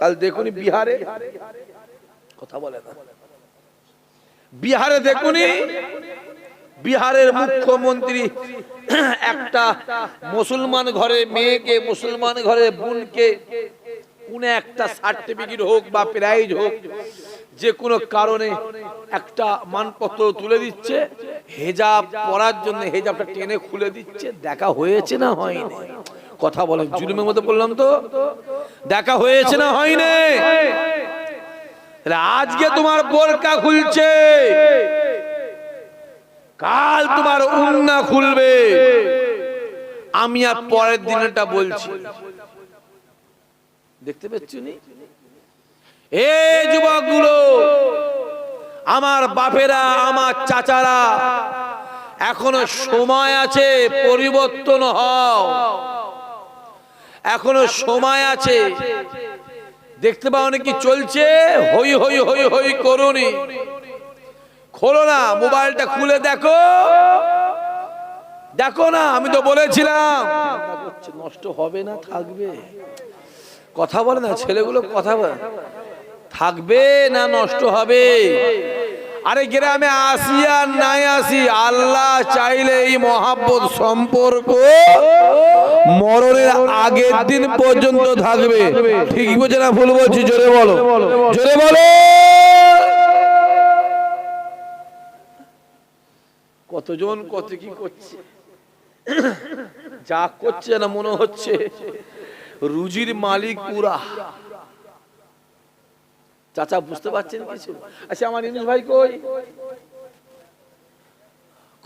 কাল দেখুনি বিহারে। কথা বলে না। বিহারে দেখুনি, বিহারের মুখ্যমন্ত্রী একটা মুসলমান ঘরে মেয়েকে, মুসলমান ঘরে বোনকে, কোন একটা সার্টিফিকেট হোক বা প্রাইজ হোক, যে কোনো কারণে একটা মানপত্র তুলে দিচ্ছে, হেজাব পরার জন্য হেজাবটা টেনে খুলে দিচ্ছে, দেখা হয়েছে না হয়নি? কথা বলেন জুলুমের মধ্যে বললাম তো। দেখা হয়েছে না হয়নি। আজকে তোমার বোরকা খুলছে। কাল তোমার উন্না খুলবে। আমি আর পরের দিনটা বলছি। দেখতে পাচ্ছ নি? এ যুবকগুলো আমার বাপেরা আমার চাচারা এখনও সময় আছে পরিবর্তন হও। এখনও সময় আছে। দেখতে পাও কি চলছে? হই হই হই হই করুনি। খোলো না মোবাইলটা খুলে দেখো। দেখো না আমি তো বলেছিলাম। নষ্ট হবে না থাকবে। কথা বলে না ছেলেগুলো কথা বলে। থাকবে না নষ্ট হবে। আরে গ্রামে আসি আর নাই আসি, আল্লাহ চাইলে এই মহাব্বত সম্পর্ক মরণের আগের দিন পর্যন্ত থাকবে। ঠিক বলছে না ভুল বলছি? জোরে বলো। জোরে বলো। কতজন কত কি করছে? যা করছে না মনে হচ্ছে, রুজির মালিক পুরা। চাচা, বুঝতে পারছেন কিছু? আচ্ছা আমার ইনুস ভাই কই?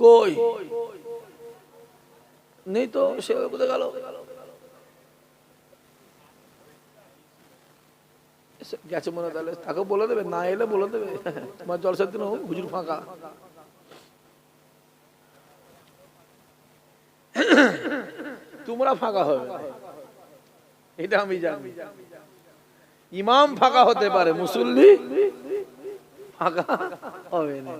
কই? নেই তো, সে কোথায় গেল? গেছে মনে তাহলে তাকে বলে দেবে, না এলে বলে দেবে। তোমার জলসার দিন হুজুর ফাঁকা। তোমরা ফাঁকা হবে। এটা আমি জানি। ইমাম ফাঁকা হতে পারে, মুসল্লি ফাঁকা হবে না।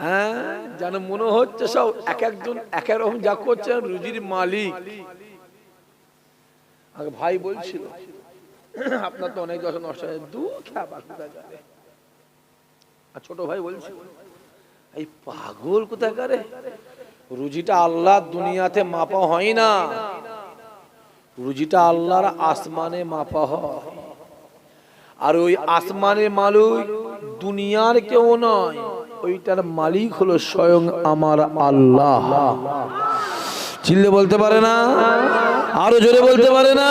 হ্যাঁ যেন মনে হচ্ছে সব এক একজন এক এক রকম যা করছেন রুজির মালিক। আগে ভাই বলছিল, আপনার তো অনেক দশ নষ্ট দু কোথায় আর ছোট ভাই বলছিল, এই পাগল কোথায় রুজিটা আল্লাহ দুনিয়াতে মাপা হয় না। রুজিটা আল্লাহর আসমানে মাপা হয়। আর ওই আসমানের মালিক দুনিয়ার কেউ নয়, ওইটার মালিক হলো স্বয়ং আমার আল্লাহ। চিল্লে বলতে পারে না? আরও জোরে বলতে পারে না?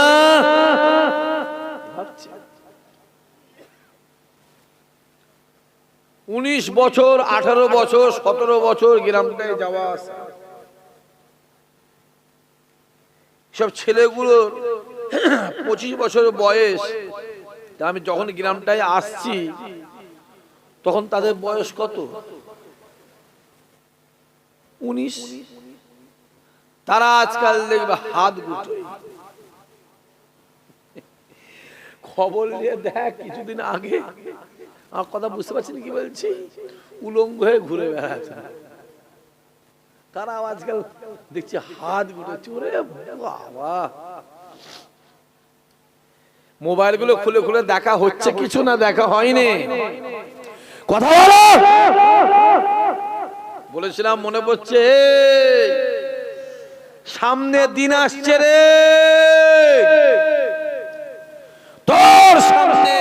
উনিশ বছর, আঠারো বছর, সতেরো বছর গ্রামটায় যাওয়া আসা। সব ছেলেগুলোর পঁচিশ বছর বয়স। তা আমি যখন গ্রামটায় আসছি, তখন তাদের বয়স কত? উনিশ। তারা আজকাল দেখবে হাত গুটো খবর নিয়ে দেখ, কিছুদিন আগে আমার কথা বুঝতে পারছেন কি বলছি? উলঙ্গ হয়ে ঘুরে বেড়াচ্ছে। তারা আজকাল দেখছি হাতগুলো চুরে বাবা। মোবাইলগুলো খুলে খুলে দেখা হচ্ছে, কিছু না দেখা হয়নি। কথা বলো। বলেছিলাম, মনে পড়ছে, সামনে দিন আসছে রে। তোর সামনে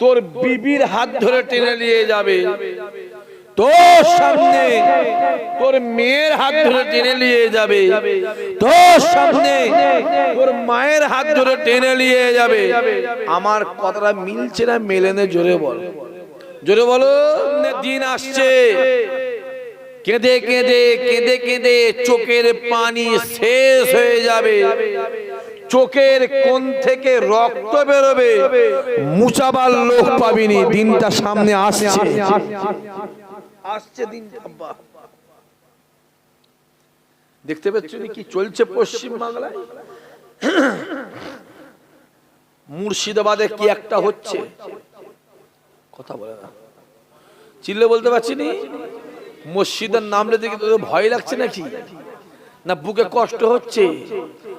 তোর বিবির হাত ধরে টেনে নিয়ে যাবে। তোর সামনে তোর মেয়ের হাত ধরে টেনে নিয়ে যাবে। তোর সামনে তোর মায়ের হাত ধরে টেনে নিয়ে যাবে। আমার কথাটা মিলছে না মেলেনে জোরে বল। জোরে বলো দিন আসছে। কেঁদে কেঁদে কেঁদে কেঁদে চোখের পানি শেষ হয়ে যাবে। চোখের কোন থেকে রক্ত বেরোবে। মুচাবার লোক পাবিনি দিনটা সামনে আসছে। আসছে দিনটা আব্বা। দেখতে পাচ্ছ কি চলছে পশ্চিম বাংলায় মুর্শিদাবাদে কি একটা হচ্ছে? কথা বলে না। চিল্লে বলতে পারছি নি? মসজিদের নাম দেখে তোদের ভয় লাগছে নাকি? না বুকে কষ্ট হচ্ছে?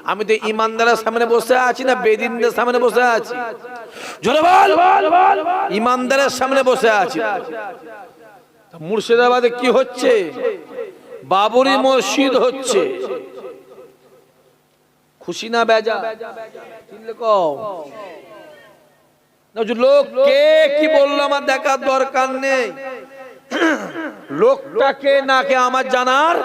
আমি তো ইমানদারের সামনে বসে আছি না বেদিনদের সামনে বসে আছি? জোরে বল! ইমানদারের সামনে বসে আছি। মুর্শিদাবাদে কি হচ্ছে? বাবরি মসজিদ হচ্ছে। খুশি না বেজা লোক কে কি বলল আমার দেখার দরকার নেই? লোকটাকে নাকে আমার জানার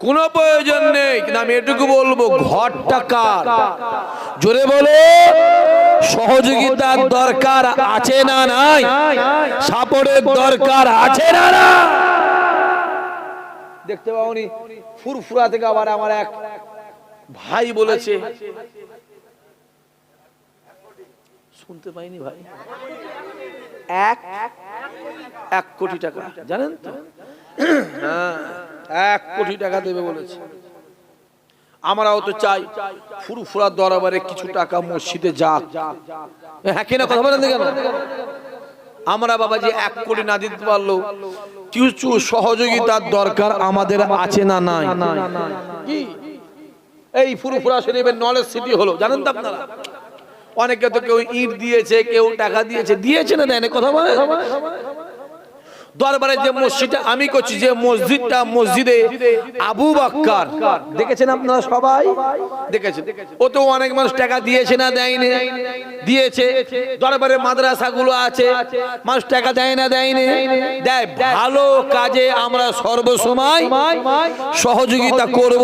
কোনো প্রয়োজন নেই। কিন্তু আমি এটুকু বলব ঘরটা কার? জোরে বলো সহযোগিতার দরকার আছে না নাই? সাপোর্টের দরকার আছে না না দেখতে পাওনি ফুরফুরা থেকে আবার আমার এক ভাই বলেছে। শুনতে পাইনি ভাই। এক এক কোটি টাকা জানেন তো? হ্যাঁ। এক কোটি টাকা দেবে বলেছে। আমরাও তো চাই ফুরফুরা দরবারে কিছু টাকা মসজিদে যাক। হ্যাঁ কিনা কথা বলেন কেন? আমরা বাবা যে এক কোটি না দিতে পারল, কিছু সহযোগিতার দরকার আমাদের আছে না নাই? কি? এই ফুরফুরা শরীফের নলেজ সিটি হলো, জানেন তো আপনারা? অনেকে তো কেউ ইট দিয়েছে, কেউ টাকা দিয়েছে দিয়েছে না দেয়নি, কথা বলে দরবারে যে মসজিদটা আমি করছি, যে মসজিদটা মসজিদে আবু বাক্কার। দেখেছেন আপনারা সবাই? দেখেছেন। ও তো অনেক মানুষ টাকা দিয়েছে না দেয়নি? দিয়েছে। দরবারে মাদ্রাসা গুলো আছে। মানুষ টাকা দেয় না দেয়নি? দেয়। ভালো কাজে আমরা সর্বসময় সহযোগিতা করব।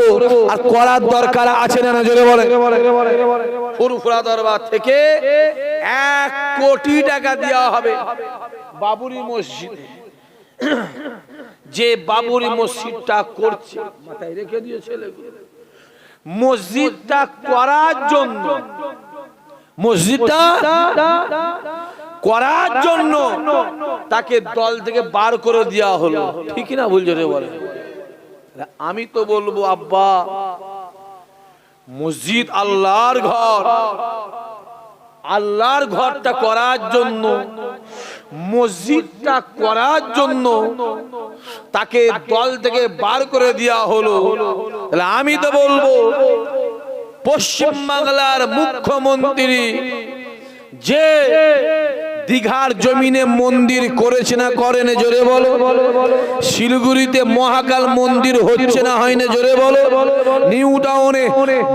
আর করার দরকার আছে না না? জোরে বলে ফুরফুরা দরবার থেকে এক কোটি টাকা দেওয়া হবে। বাবুরি মসজিদে। যে বাবুরি মসজিদটা করছে, মাথায় রেখে দিয়ে মসজিদটা করার জন্য, মসজিদটা করার জন্য তাকে দল থেকে বার করে দেওয়া হলো। ঠিক না ভুল জোরে বলে? আমি তো বলব, আব্বা, মসজিদ আল্লাহর ঘর। আল্লাহর ঘরটা করার জন্য মসজিদটা করার জন্য তাকে দল থেকে বার করে দেওয়া হলো। তাহলে আমি তো বলব, পশ্চিম বাংলার মুখ্যমন্ত্রী যে দীঘার জমিনে মন্দির করেছে না করেন জোরে বলো। শিলিগুড়িতে মহাকাল মন্দির হচ্ছে না হয় না জোরে বলো। নিউ টাউনে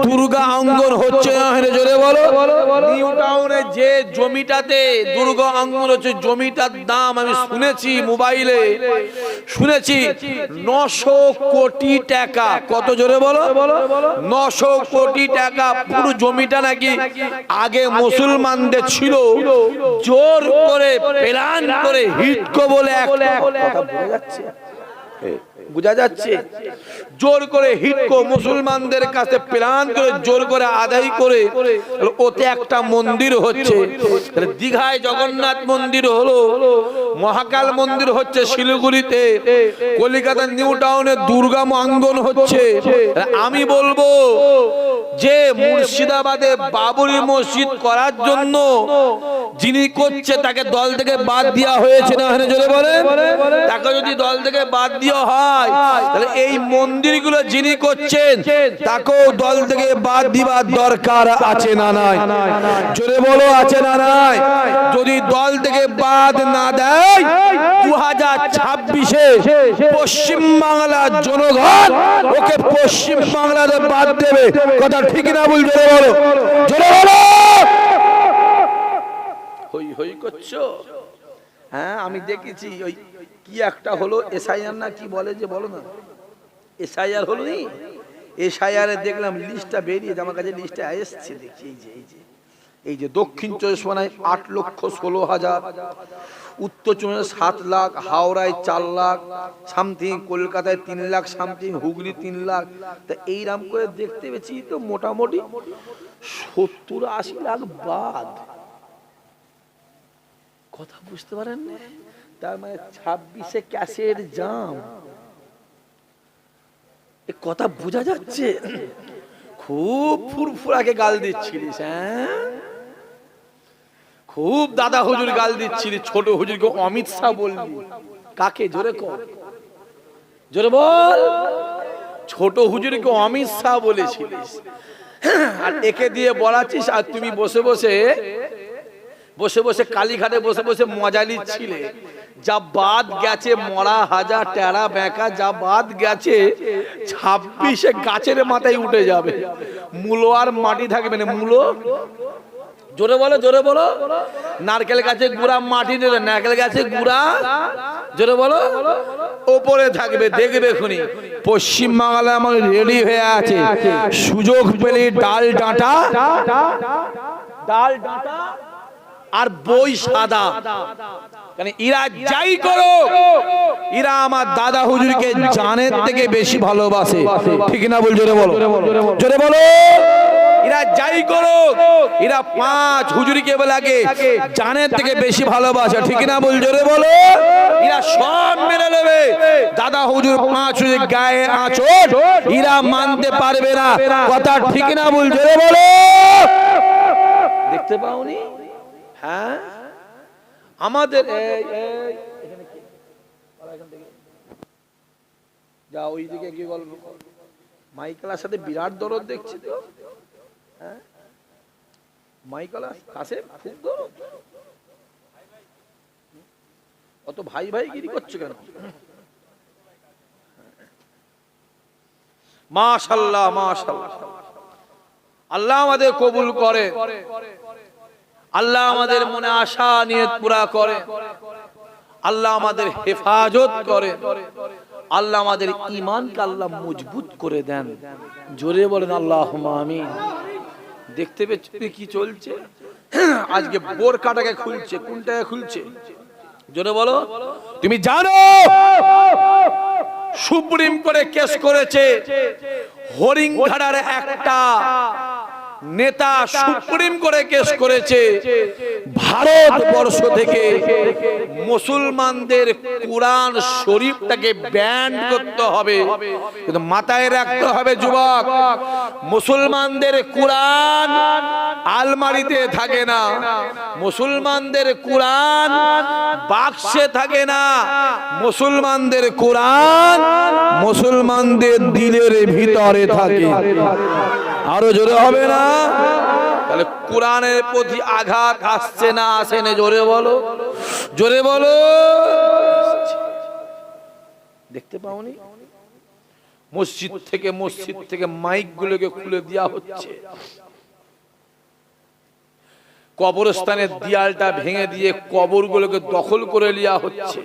দুর্গা অঙ্গন হচ্ছে না হয় না জোরে বলো। নিউ টাউনে যে জমিটাতে দুর্গা অঙ্গন হচ্ছে, জমিটার দাম আমি শুনেছি মোবাইলে। শুনেছি নশো কোটি টাকা। কত জোরে বলো? নশো কোটি টাকা। পুরো জমিটা নাকি আগে মুসলমানদের ছিল। জোর করে প্ল্যান করে হিটকো বলে বোঝা যাচ্ছে? জোর করে হিটকো মুসলমানদের কাছে প্ল্যান করে জোর করে আদায় করে। ওতে একটা মন্দির হচ্ছে। দীঘায় জগন্নাথ মন্দির হলো মহাকাল মন্দির হচ্ছে শিলিগুড়িতে কলিকাতা নিউ টাউনে দুর্গা অঙ্গন হচ্ছে। আমি বলব যে মুর্শিদাবাদে বাবরি মসজিদ করার জন্য যিনি করছে, তাকে দল থেকে বাদ দেওয়া হয়েছে না এখানে জোরে বলে তাকে যদি দল থেকে বাদ দেওয়া হয়, তাহলে এই মন্দিরগুলো যিনি করছেন, তাকেও দল থেকে বাদ দিবার দরকার আছে না নাই? জোরে বলো, আছে না নাই? যদি দল থেকে বাদ না দেয় পশ্চিম বাংলার জনগণ ওকে পশ্চিম বাংলাতে বাদ দেবে। কথা ঠিক না বল জোরে বলো। জোরে বলো। হই হই করছ? হ্যাঁ আমি দেখেছি ওই কি একটা হলো এসআইআর না কি বলে যে বলো না। এসআইআর হলো নি? এসআইআর দেখলাম লিস্টটা বেরিয়েছে আমার কাছে লিস্টটা এসছে দেখি এই যে এই যে। এই যে দক্ষিণ চব্বিশ আট লক্ষ ষোলো হাজার, উত্তর চব্বিশ সাত লাখ, হাওড়ায় চার লাখ, সামথিং কলকাতায় তিন লাখ, সামথিং হুগলি তিন লাখ। তা এইরাম করে দেখতে পেয়েছি তো মোটামুটি সত্তর আশি লাখ বাদ। কথা বুঝতে পারেন? তার মানে ছাব্বিশে ক্যাশের জাম। এ কথা বোঝা যাচ্ছে? খুব ফুরফুরাকে গাল দিচ্ছিলিস হ্যাঁ? খুব দাদা হুজুর গাল দিচ্ছিলি ছোট হুজুরকে অমিত শাহ বললি কাকে? জোরে কর জোরে বল। ছোট হুজুরকে অমিত শাহ বলেছিলিস। আর একে দিয়ে বলাচ্ছিস, আর তুমি বসে বসে বসে বসে কালীঘাটে বসে বসে মজা নিচ্ছিলে। যা বাদ গেছে মরা হাজার টেরা বেঁকা যা বাদ গেছে ছাব্বিশে গাছের মাথায় উঠে যাবে। মূলো আর মাটি থাকবে না। মূলো জোরে বলো জোরে বলো। নারকেল গাছে গুড়া মাটি দেবে নারকেল গাছে গুড়া। জোরে বলো। ওপরে থাকবে দেখবে খুনি। পশ্চিম বাংলা আমার রেডি হয়ে আছে। সুযোগ পেলে ডাল ডাঁটা। ডাল ডাঁটা। আর বই সাদা। মানে ইরা যাই করো, ইরা আমার দাদা হুজুরকে জানের থেকে বেশি ভালোবাসে। ঠিক না বল, জোরে বলো। জোরে বলো। এরা যাই করো এরা পাঁচ হুজুরিকে লাগে জানের থেকে বেশি ভালোবাসে। ঠিক না বল, জোরে বলো। এরা সব মেনে নেবে। দাদা হুজুর পাঁচ হুজুর গায়ে আঁচড় এরা মানতে পারবে না। কথা ঠিক না বল, জোরে বলো। দেখতে পাওনি? হ্যাঁ? আমাদের। যা ওই দিকে কি? গল্প মাইকেলার সাথে বিরাট দরদ দেখছি তো। হ্যাঁ? মাইকেলা কাছে খুব দরদ। অত ভাই ভাই গিরি করছ কেন? মাশাল্লাহ মাশাল্লাহ। আল্লাহ আমাদের কবুল করে। আল্লাহ আমাদের মনে আশা নিয়ে পুরা করে। আল্লাহ আমাদের হেফাজত করে। আল্লাহ আমাদের ইমানকে আল্লাহ মজবুত করে দেন। জোরে বলেন আল্লাহ আমি দেখতে পেয়ে কি চলছে? আজকে বোর কাটাকে খুলছে, কোনটাকে খুলছে? জোরে বলো। তুমি জানো, সুপ্রিম করে কেস করেছে হরিংঘাটার একটা নেতা সুপ্রিম করে কেস করেছে। ভারতবর্ষ থেকে মুসলমানদের কোরআন শরীফটাকে ব্যান করতে হবে। কিন্তু মাথায় রাখতে হবে যুবক মুসলমানদের কোরআন আলমারিতে থাকে না। মুসলমানদের কোরআন বাক্সে থাকে না। মুসলমানদের কোরআন মুসলমানদের দিলের ভিতরে থাকে। আরও জোরে হবে না? তাহলে কোরআনের প্রতি আঘাত আসছে না আসে না? জোরে বলো। জোরে বলো। দেখতে পাওনি? মসজিদ থেকে মসজিদ থেকে মাইক গুলোকে খুলে দেওয়া হচ্ছে। কবরস্থানের দিয়ালটা ভেঙে দিয়ে কবরগুলোকে দখল করে নেওয়া হচ্ছে।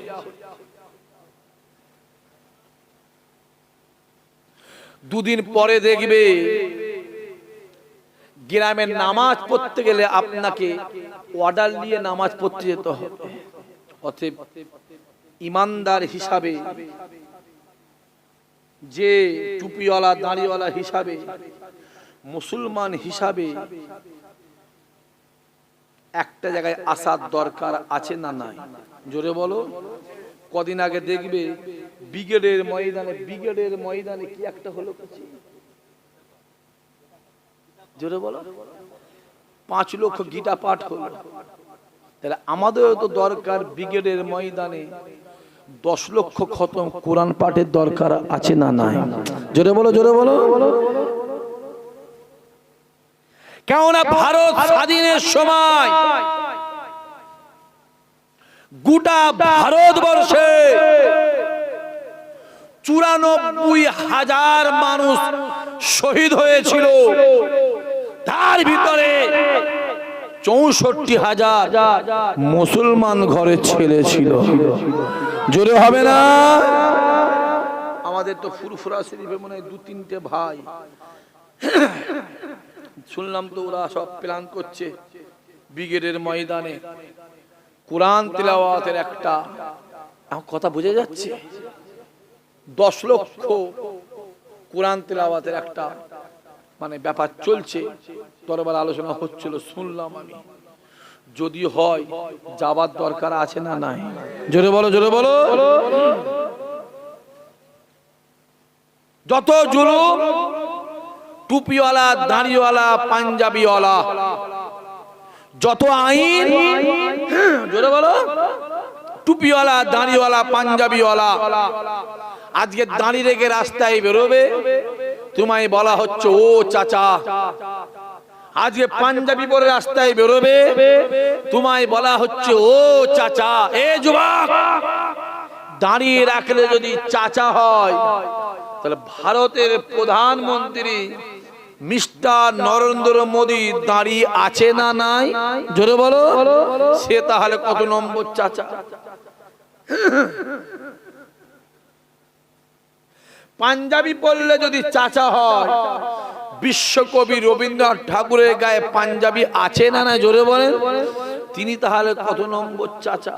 দুদিন পরে দেখবে গ্রামের নামাজ পড়তে গেলে আপনাকে অর্ডার নিয়ে নামাজ পড়তে যেতে হবে। অতএব ইমানদার হিসাবে, যে টুপিওয়ালা, দাঁড়িওয়ালা হিসাবে, মুসলমান হিসাবে একটা জায়গায় আসার দরকার আছে না নাই? জোরে বলো। কদিন আগে দেখবে ব্রিগেডের ময়দানে ব্রিগেডের ময়দানে কি একটা হলো কিছু জোরে বলো। পাঁচ লক্ষ গীতা পাঠ হলো। তাহলে আমাদেরও তো দরকার ব্রিগেডের ময়দানে দশ লক্ষ খতম কোরআন পাঠের দরকার আছে না নাই? জোরে বলো জোরে বলো। কেননা ভারত স্বাধীনের সময় গোটা ভারতবর্ষে চুরানব্বই হাজার মানুষ শহীদ হয়েছিল। তার ভিতরে চৌষট্টি হাজার মুসলমান ঘরে ছেলে ছিল। জোরে হবে না? আমাদের তো ফুরফুরা শরীফে মনে হয় দু তিনটে ভাই। শুনলাম তো ওরা সব প্ল্যান করছে ব্রিগেডের ময়দানে। কোরআন তেলাওয়াতের একটা। কথা বোঝা যাচ্ছে? দশ লক্ষ কোরআন তেলাওয়াতের একটা মানে ব্যাপার চলছে দরবার আলোচনা হচ্ছিল, শুনলাম আমি। যদি হয়, যাবার দরকার আছে না নাই? জোরে বলো জোরে বলো। যত জুলুম, টুপিওয়ালা, দাঁড়িওয়ালা, পাঞ্জাবিওয়ালা, যত আইন, জোরে বলো, টুপিওয়ালা, দাঁড়িওয়ালা, পাঞ্জাবিওয়ালা, আজকে দাঁড়িয়ে রেখে রাস্তায় বেরোবে তোমায় বলা হচ্ছে, ও চাচা, আজকে পাঞ্জাবি পরে রাস্তায় বেরোবে। তোমায় বলা হচ্ছে, ও চাচা, এ যুবক, দাঁড়িয়ে রাখলে যদি চাচা হয়, তাহলে ভারতের প্রধানমন্ত্রী মিস্টার নরেন্দ্র মোদী দাঁড়িয়ে আছে না নাই? জোরে বলো। সে তাহলে কত নম্বর চাচা? পাঞ্জাবি পরলে যদি চাচা হয়, বিশ্বকবি রবীন্দ্রনাথ ঠাকুরের গায়ে পাঞ্জাবি আছে না না জোরে বলেন। তিনি তাহলে কত নম্বর চাচা?